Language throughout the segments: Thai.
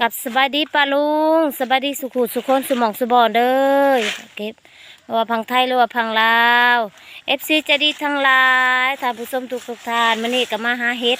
กับสบายดีป้าลุงสบายดีสุขุสุคนสมองสุบอนเด้อเก็บไม่ว่าพังไทยหรือว่าพังลาวเอฟซีจะดีทั้งหลายท่านผู้ชมทุกทุกท่านมื้อนี้ก็มาหาเฮ็ด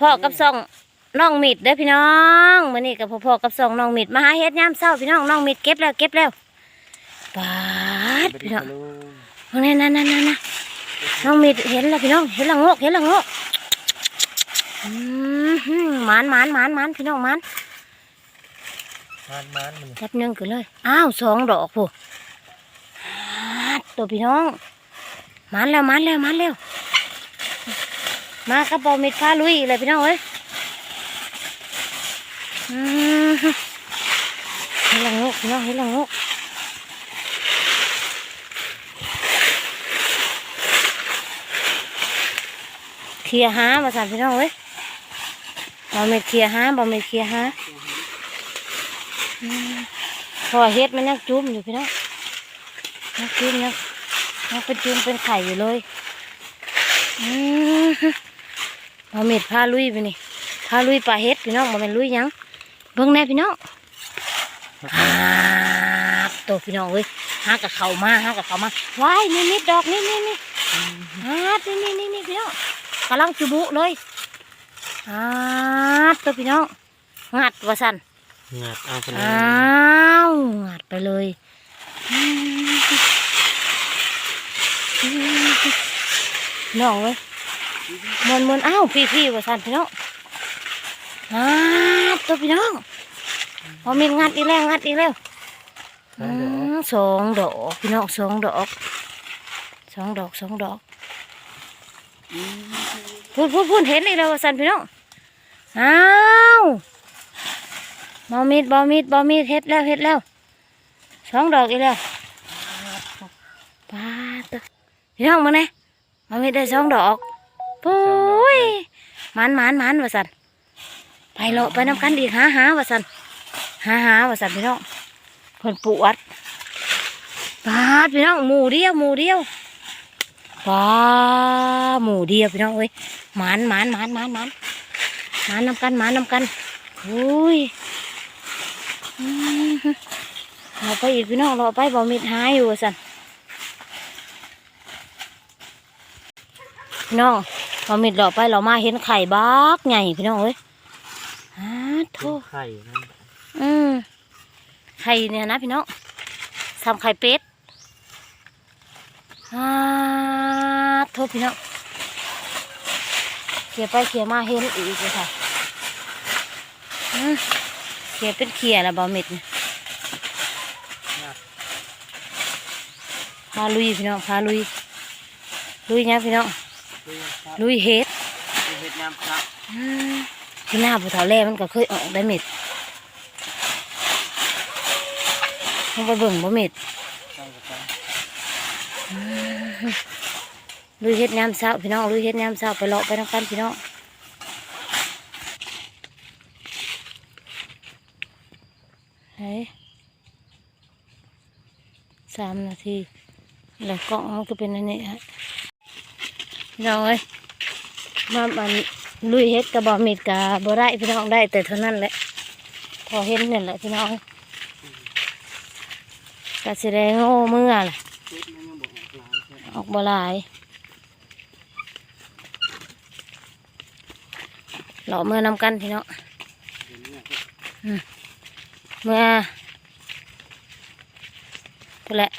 พ่อๆกับซ่องน้องมิดเด้อพี่น้องมื้อนี้กับพ่อๆกับซ่องน้องมิดมาหาเฮ็ดยามเช้าพี่น้องน้องมิดเก็บแล้วเก็บแล้วปาดพี่น้องมองนั่นนั่นนั่นนั่นน้องมิดเห็นแล้วพี่น้องเห็นและงกเห็นและงกอืมหืมหมานหมานหมานหมานพี่น้องหมาน มันมันมันแป๊บหนึงก็เลย อ้าวสองดอกผู้ตัวพี่น้องมันแล้วมันแล้วมันแล้วมากระเป๋ามิดพาลุยเลยพี่น้องเอ้ยอืมเฮ้ยละงกพี่น้องเฮ้ยละงกเคลียร์หามาสั่นพี่น้องเอ้ยบอมิดเคลียร์หาบอมิดเคลียร์หา พอเฮ็ดมันยังจุ่มอยู่พี่น้องยังจุ่มยังยังเป็นจุ่มเป็นไข่อยู่เลยอืมอาเม็ดพาลุยไปนี่พาลุยปลาเฮ็ดพี่น้องมาเป็นลุยยังเบิ่งแน่พี่น้องตัวพี่น้องเว้ยหากับเขามาหากับเขามาว้ายนี่นี่ดอกนี่นี่นี่ฮานี่นี่นี่นี่พี่น้องกำลังจุบุเลยฮาตัวพี่น้องงัดว่าสัน งัดเอาคนอ้าวงัดไปเลยน้องเว้ยมวนมวนอ้าวพี่พี่ว่าสันพี่น้องอ้าตัวพี่น้องพอมีงัดอีกแล้วงัดอีกแล้วสองดอกพี่น้องสองดอกสองดอกสองดอกพูดพูดพูดเห็นอีกแล้วว่าสันพี่น้องอ้าว บอมีดบอมีดบอมีดเฮ็ดแล้วเฮ็ดแล้วสองดอกอีกแล้วปาดตัวพี่น้องมาเนี่ยบอมีดได้สองดอกปุ้ยมันมันมันว่าสันไปโลาะไปน้ำกันอีกหาหาว่าสันหาหาว่าสันพี่น้องเพิ่นปวดปาดพี่น้องหมูเดียวหมูเดียวปาหมูเดียวพี่น้องเอ้ยหมันหมันหมันหมันหมันหมันน้ำกันหมันน้ำกันอุ้ย เราไปอีกพี่น้องเราไปบ่มีดหายอยู่สันพี่น้องบ่มีดเราไปเรามาเห็นไข่บักใหญ่พี่น้องเอ้ยฮะโทษไข่นั่นอืมไข่เนี่ยนะพี่น้องทำไข่เป็ดฮะโทษพี่น้องเขี่ยไปเขี่ยมาเห็นอีกเลยค่ะอืมเขี่ยเป็นเขี่ยแล้วบ่มีดเนี่ยพาลุยพี่น้องพาลุย ลุยเนี่ยพี่น้องคือครับลุยเฮ็ดคือเฮ็ดน้ำครับอืมที่หน้าภูเขาแร่มันก็เคยออกได้เม็ดต้องไปเบิ่งบ่เม็ดใช่ครับลุยเฮ็ดยามเช้าพี่น้องลุยเฮ็ดยามเช้าไปเลาะไปน้ำกันพี่น้อง เฮ้ยสามนาที แล้วกล้องมันก็เป็นอันนี้ฮะพี่น้องเอ้ยมามันลุยเฮ็ดกับบอมีดกับบ่ได้พี่น้องได้แต่เท่านั้นแหละ พอเห็นนี่แหละพี่น้องกะสิได้โง่เมื่อแหละอกบออกบ่หลายเลาะเมื่อนำกันพี่น้องเห็น เมื่อพูแหละ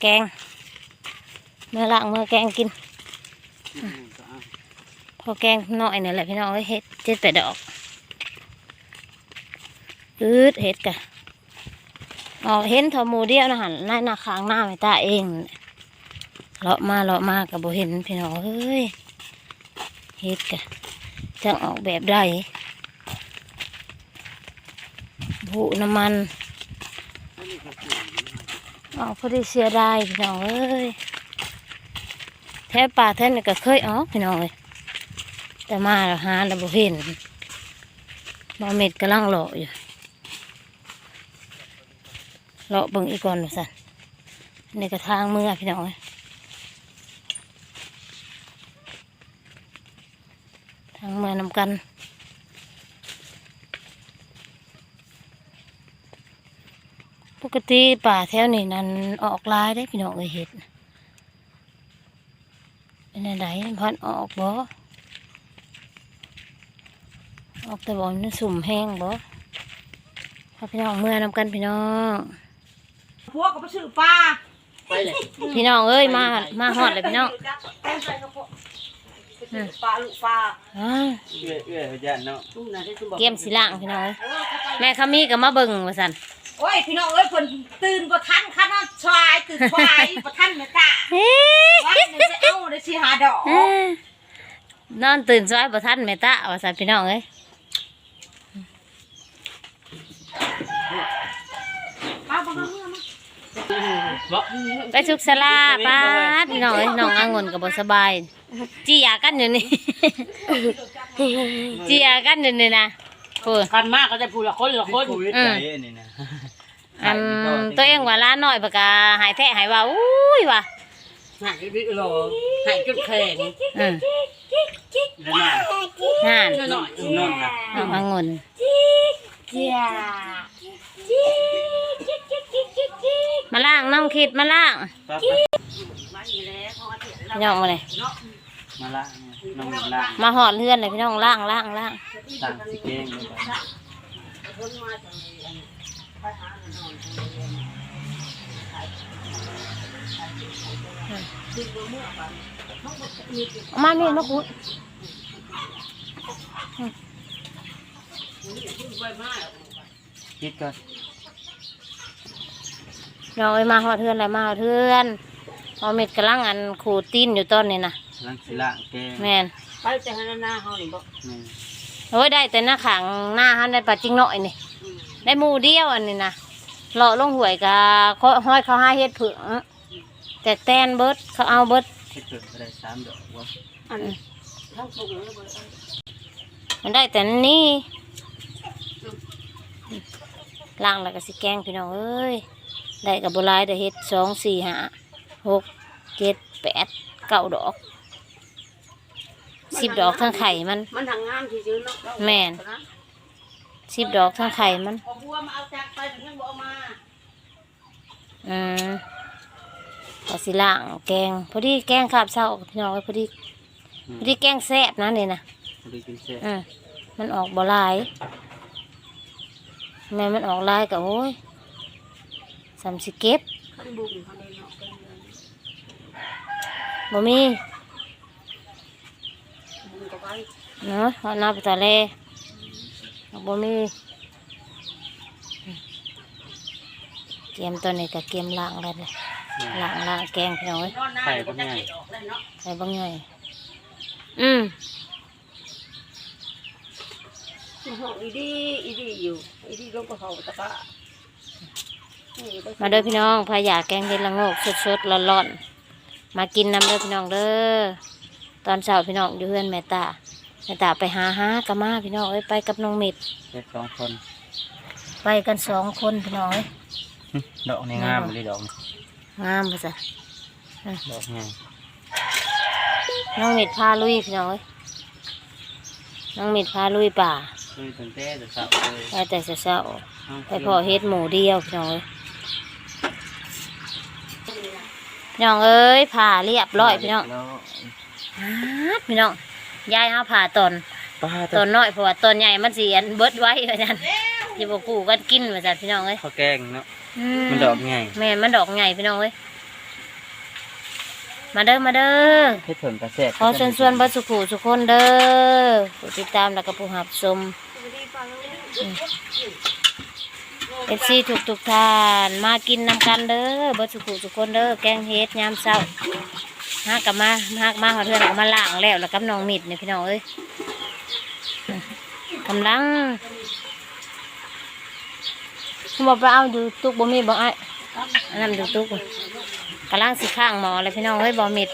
แกง เมื่อล้างเมื่อแกงกินอืมก็เอาพอแกงน้อยนี่แหละพี่น้องเฮ็ดเจ็ดแปดดอกอืดเฮ็ดกะออกเห็นทอมูเดียวนะหันหน้าหน้าค้างหน้าไม่ตาเองเลาะมาเลาะมากับบเห็นพี่น้องเอ้ยเฮ็ดกะจังออกแบบได้ บุน้ำมันอันนี้ก็ปลูกอยู่นะออกพอดีเสียดายพี่น้องเอ้ยแท้ป่าแท้นี่ก็เคยออกพี่น้องเอ้ยแต่มาแล้วหาแล้วบ่เห็นบ่เม็ดกำลังเลาะอยู่เลาะเบิ่งอีกก่อนสั่นนี่ก็ทางมือพี่น้องเอ้ยทางมือนำกัน ปกติป่าแถวนี้นั้นออกหลายได้พี่น้องเอ้ยเห็ดเป็นไดพันออกบ่ออกแต่บ่มันสุ่มแห้งบ่พาพี่น้องเมื่อนำกันพี่น้องพวกก็ไปซื้อปลาไปเลยพี่น้องเอ้ยมามาฮอดเลยพี่น้องไปใส่กระเพาะไปซื้อปลาลูกปลาอ้าวเอื้อยเอื้อยพยันเนาะลูกน่ะได้ซื้อบอกเกมสีล่างพี่น้องเอ้ยเออเข้าไปแม่ขามีก็มาเบิ่งว่าซั่น โอ้ยพี่น้องเอ้ยเพิ่นตื่นบ่ทันคันว่าชายตื่นชายบ่ทันแม่ตาเฮ้ว่าเนี่ยจะเอาได้สิหาดอกนอนตื่นสายบ่ทันแม่ตาว่าซั่นพี่น้องเอ้ยมาบ่มาเมื่อมาไปสุกสลาป้าดพี่น้องเอ้ยน้องอางุ่นก็บ่สบายจี้ยากันอยู่นี่จี้ยากันอยู่นี่นะ โอ้ยกันมากก็ได้พูดละคนละคนโควิดอืมไหนอันนี้นะอันตัวเองว่าล้านน้อยปากกาหายแท้หายว่าอุ้ยว่ะหายวิโลหายจุดแข็งอืมเดี๋ยวนั่นห่านหน่อยนอนนะน้องอางุ่นเจียมาล่างน้องคิดมาล่างปั๊บมาอีแล้วพอเถียงพี่น้องมาเลยเนาะมาละ น้องละมาหอดเลื่อนเลยพี่น้องล่างล่างล่างสั่งสิเก้งเลยบ่คนมาจังเลยไปหาหน่อยเอามานี่มาคุดคิดก่อนน้องเอ้ยมาหอดเทือนอะไรมาหอดเทือนเอาเม็ดกระลังอันขูดตีนอยู่ต้นนี่นะ ลังสิละแกงแม่นไปแต่หาหน้าเฮานี่บ่นี่โอ้ยได้แต่หน้าขังหน้าหันได้ปลาจิ้งหน่อยนี่ได้หมูเดียวอันนี้นะเลาะลงหวยกะเขาห้อยเขาห้าเฮ็ดผึ่งแต่แตนเบิดเขาเอาเบิดคิดเกิดอะไรสามดอกวะอันทั้งปลูกแล้วบ่มันได้แต่นี่ล่างแล้วก็สิแกงพี่น้องเอ้ย ได้กับบุหลายได้เฮ็ดสองสี่ห้าหกเจ็ดแปดเก้าดอก สิบดอกทั้งไข่มัน มันทางงามซื่อๆเนาะแม่น สิบดอกทั้งไข่มันพอบัวมาเอาจากไปถึงบ่เอามาอืมก็สิล่างแกง พอดีแกงขาบเศร้าพี่น้องเอ้ยพอดี พอดีแกงแซ่บนะนี่นะ พอดีกินเสร็จอืมมันออกบ่หลายแม่มันออกหลายก็โอ้ยสามสิเก็บคันบุ้งคันนี้เนาะบ่มี บุ้งก็ไป เนาะเอาน้าไปตะเลบ่มีเกมตัวนี้ก็เกมล่างแล้วเลยล่างล่างแกงพี่น้องเอ้ยนอนหน้าเดี๋ยวก็จะเก็บออกเลยเนาะใส่บางใหญ่อืมห้องอีดีอีดีอยู่อีดีลงก็เขาตะกะมาเด้อพี่น้องพายาแกงเห็ดละโงกสดๆร้อนๆมากินน้ำเด้อพี่น้องเด้อตอนเช้าพี่น้องอยู่เพื่อนแม่ตา แม่ตาไปหาหากะมาพี่น้องเอ้ยไปกับน้องมิดเด็กสองคนไปกันสองคนพี่น้องเอ้ยหึดอกนี่งามเลยดอกนี่งามภาษาดอกไงน้องมิดพาลุยพี่น้องเอ้ยน้องมิดพาลุยป่าคือตั้งแต่จะสาวเลยไปแต่เช้าๆไปพอเฮ็ดหมูเดียวพี่น้องเอ้ยพี่น้องเอ้ยผ่าเรียบร้อยพี่น้องแล้วฮาดพี่น้อง ยายเฮาผ่าตอนป้าตอนน้อยเพราะว่าตอนใหญ่มันสิอันเบิดไว้ว่าซั่นสิบ่กูกันกินว่าซั่นพี่น้องเอ้ยข้าวแกงเนาะอืมันดอกไงแม่นมันดอกใหญ่พี่น้องเอ้ยมาเด้อมาเด้อ เฮ็ดเพิ่มกระแสกขอเชิญชวนเบ่สุขุสุกคนเด้อผู้ติดตามแล้วก็ผู้รับชมเอฟซีทุกทุกๆท่าน มากินนำกันเด้อเบ่สุขุสุกคนเด้อแกงเฮ็ดยามเช้า หากลับมาหากมาหอเทือนก็มาล้างแล้วแล้วกับน้องมิดเนี่ยพี่น้องเอ้ยกำลังคุณบอกไปเอาดูตุกบ่มีบ่ไอ้อันนั้นดูตุกกำลังสิข้างหมอเลยพี่น้องเฮ้ยบ่มิด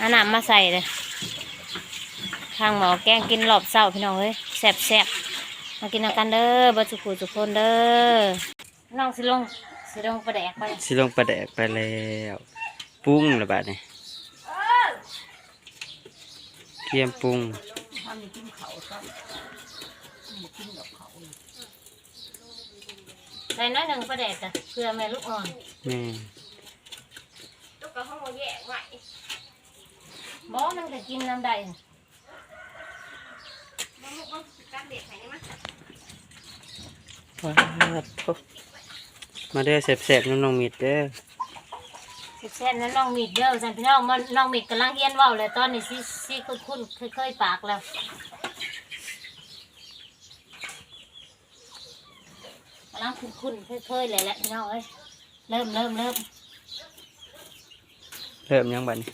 อันน้ำมาใส่เลยข้างหมอแกงกินรอบเช้าพี่น้องเฮ้ยแซ่บแซ่บมากินกันเด้อบ่สุขุสุคนเด้อน้องสิลงสิลงประแดกไปสิลงปลาแดกไปแล้วปรุงระบาดเนี่ย เกียมปรุงทำกินเขาซ้ำกินดอกเขาใส่น้อยหนึ่งประเด็ดจ้ะเพื่อแม่ลูกอ่อนแม่ลูกก็ห้องแยกไว้หมอมันก็กินน้ำได้มันลูกมันการเด็ดไหนมั้ยว้าวโถ่มาเด้อแซ่บๆน้องๆมิดเด้อสิ แซ่บนั้นน้องมีดเด้อสันพี่น้องมันน้องมีดกำลังเฮียนว้าเลยตอนนี้สิสิคุ้นคุ้นเคยเคยปากแล้วกำลังคุ้นคุ้นเคยเคยเลยแหละพี่น้องเอ้ยเริ่มเริ่มเริ่มเริ่มยังบัดนี้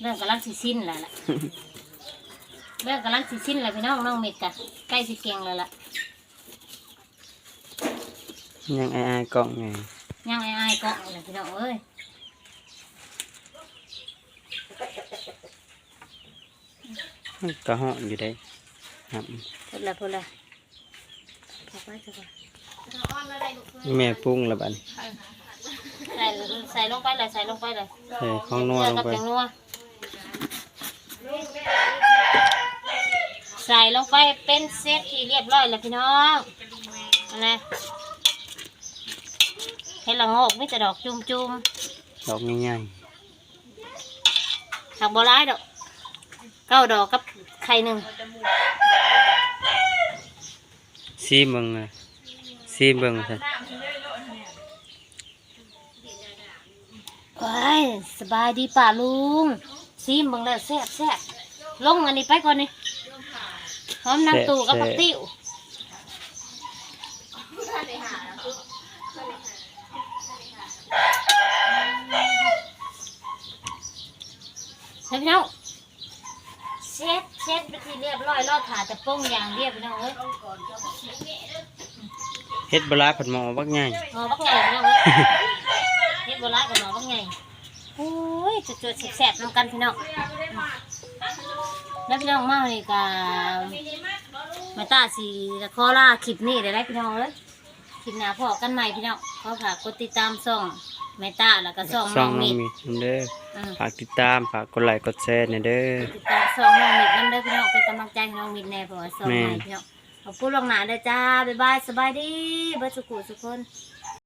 เริ่มกำลังสิสิ้นแล้วล่ะเริ่มกำลังสิสิ้นแล้วพี่น้องน้องมีดกะใกล้สิเก่งแล้วล่ะยังไอายๆกล้องไงยังไอ้ไอ้ายๆเกาะเลยพี่น้องเอ้ย มัน ก็เหาะอยู่ได้ครับพูดละพูดละเข้าไปเข้าไปอ้อนอะไรลูกแม่ปรุงแล้วบัดนี้ใส่ใส่ลงไปเลยใส่ลงไปเลยใส่ของนัวเจอลงกับไปแกงนัวใส่ลงไปเป็นเซตที่เรียบร้อยแล้วพี่น้องอันนะเห็ดละโงกมีแต่ดอกจุ่มจุ่มดอกง่ายๆผักบัวร้ายดอก เก้าดอกกับไข่หนึ่งๆซีเบิ่งอะซีเบิ่งซะว้ายสบายดีป่าลุงซีมเบังแล้วแซ่บแซ่บลงอันนี้ไปก่อนนี่หอมน้ำตูกับผักติ้วเฮ้ยพี่น้อง เช็ดเช็ดไปที่เรียบร้อยรอดขาจะป้งอย่างเรียบพี่น้องเอ้ยเฮ็ดบลาผัดหมอบักง่ายหมอบักไงพี่น้องเอ้ยเฮ็ดโบราณกับหมอบักไงโอ้ยจุดๆแซ่บๆน้ำกันพี่น้องแล้วพี่น้องมาเลยกับมาตาสีคอล่าคลิปนี้ได้ไหมพี่น้องเอ้ยคลิปหน้าพอกันใหม่พี่น้องขอฝากกดติดตามช่อง แม่ตาแล้วก็ช่องช่น้อองงน้อมิงดมิดนำเด้ออืมฝากติดตามฝากกดไลค์กดแชร์หน่อยเด้อติดตามช่องน้องมิดนั่นเด้อพี่น้องเป็นกำลังใจให้น้องมิดแน่เพราะว่าช่องแม่ใหม่พี่น้องขอบคุณลวงหน้าเด้อจ้าบ๊ายบายสบายดีเบิร์สุขุสุกคนบ